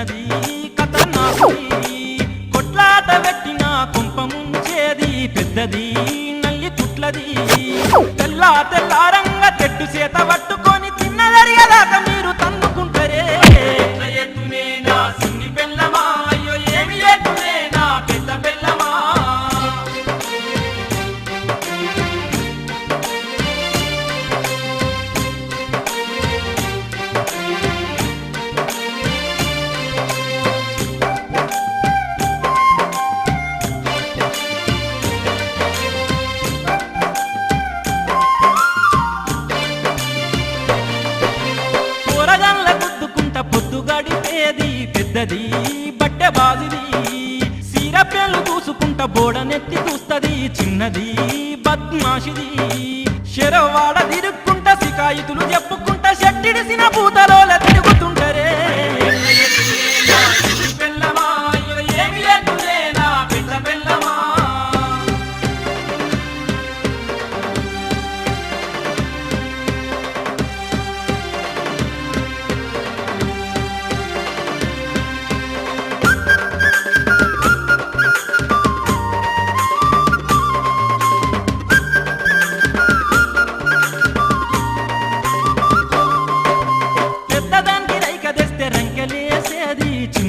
చిన్నది కథ నాకు కొట్లాట పెట్టిన కొంప ముంచేది పెద్దది నల్లి కుట్లది తెల్లా తెల్లారంగా చెట్టు చేత పట్టుకొని తిన్నదరిగదాతం బిడ్డది బట్టె బాజిది సీరపెళ్ళు చూసుకుంట బోడనెత్తి చూస్తది చిన్నది బద్మాషిది. శరవాడ తిరుక్కుంట సికాయితులు చెప్పుకుంట షట్టిడిసిన పూతలో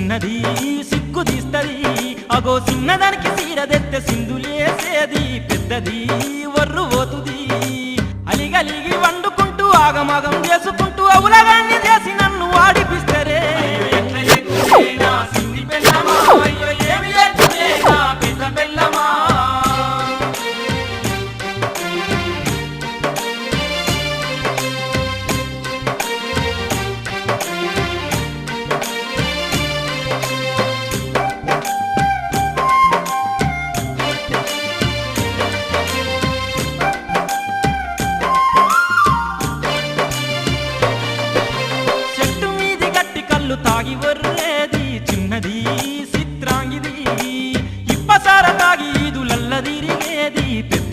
చిన్నది సిక్కు తీస్తది. అగో చిన్నదానికి సీరదెత్తే సింధులేసేది పెద్దది వర్రు పోతుంది అలిగలిగి వండుకుంటూ ఆగమాగం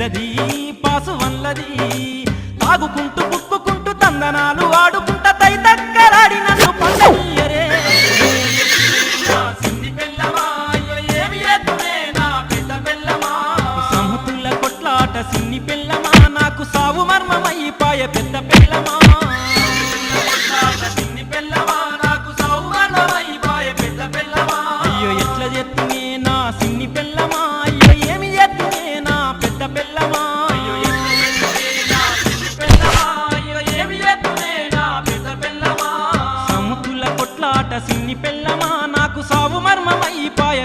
వీళ్ళది పాసు వల్లది. తాగుకుంటూ బుక్కుకుంటూ తందనాలు ఆడుకుంటా తైతక్కలాడి నన్ను పండయ్యరే సమతుల కొట్లాట సిన్ని పిల్లమా నాకు సావు మర్మమై పెద్ద పిల్లమా సిన్ని పిల్లమా సావు మర్మమైపాయ